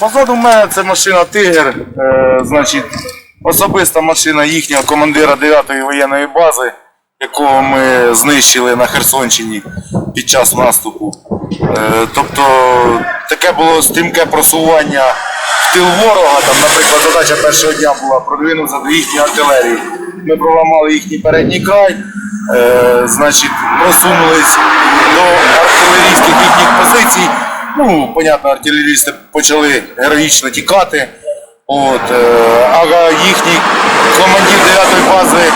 Позаду мене це машина Тигр, е, значить, особиста машина їхнього командира 9-ї воєнної бази, якого ми знищили на Херсонщині під час наступу. Е, тобто таке було стрімке просування в тил ворога. Там, наприклад, задача першого дня була продвинутися до їхньої артилерії. Ми проламали їхній передній край, е, значить, просунулись до артилерійських їхніх позицій. Ну, понятно, артилерісти почали героїчно тікати. От, е, а їхній командир 9-ї бази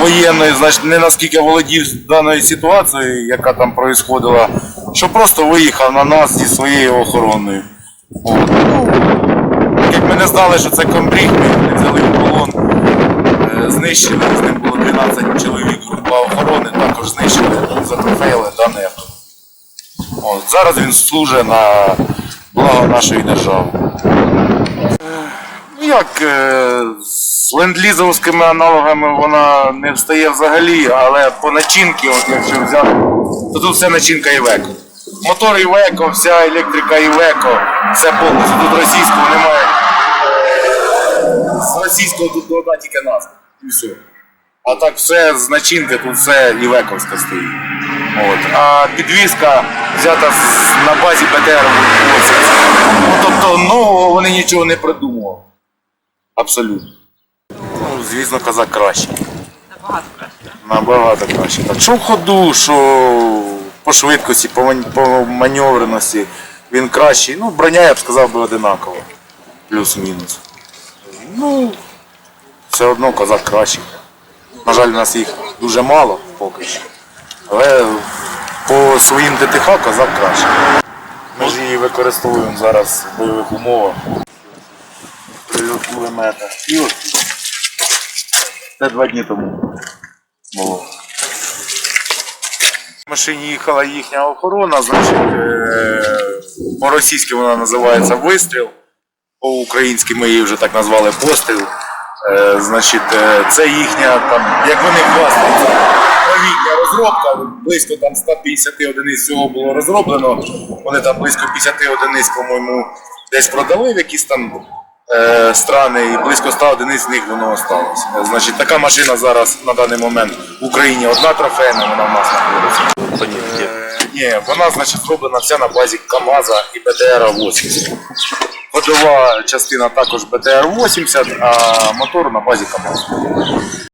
воєнної, значить, не наскільки володів даною ситуацією, яка там проїсходила, що просто виїхав на нас зі своєю охороною. От. Ну, як ми не знали, що це комбріг, ми взяли в полон, е, знищили, з ним було 12 чоловік група охорони, також знищили, затрофеїли авто. От, зараз він служить на благо нашої держави. Ну як, е, з ленд-лізовськими аналогами вона не встає взагалі, але по начинки, от якщо взяти, то тут все начинка Івеко. Мотор Івеко, вся електрика Івеко, все повністю. Тут російського немає. З російського тут одна тільки назва. І все. А так все з начинки, тут все Івековська стоїть. От. А підвізка взята на базі БТР Ну, тобто, ну, вони нічого не придумували. Абсолютно. Ну, звісно, казак краще. Набагато краще. Набагато краще. Так, що в ходу, що по швидкості, по, ман- по маневреності він кращий. Ну, броня, я б сказав, би одинаково. Плюс-мінус. Ну, все одно казак кращий. На жаль, у нас їх дуже мало поки що. Але по своїм ДТХ казак краще. Ми ж її використовуємо зараз в бойових умовах. Прильот кулемета. І от це два дні тому було. В машині їхала їхня охорона, значить, е, по-російськи вона називається вистріл, по-українськи ми її вже так назвали постріл. Е, Значить, е, це їхня там, як вони хвастаються, новітня розробка, близько там 150 одиниць всього було розроблено. Вони там близько 50 одиниць, по-моєму, десь продали в якісь там е, страни, і близько 100 одиниць з них воно осталось. Значить, така машина зараз на даний момент в Україні одна трофейна, вона в нас знаходиться. Е, Ні, вона значить зроблена вся на базі КАМАЗа і БТР 80. Ходова частина також БТР 80, а мотор на базі КАМАЗа.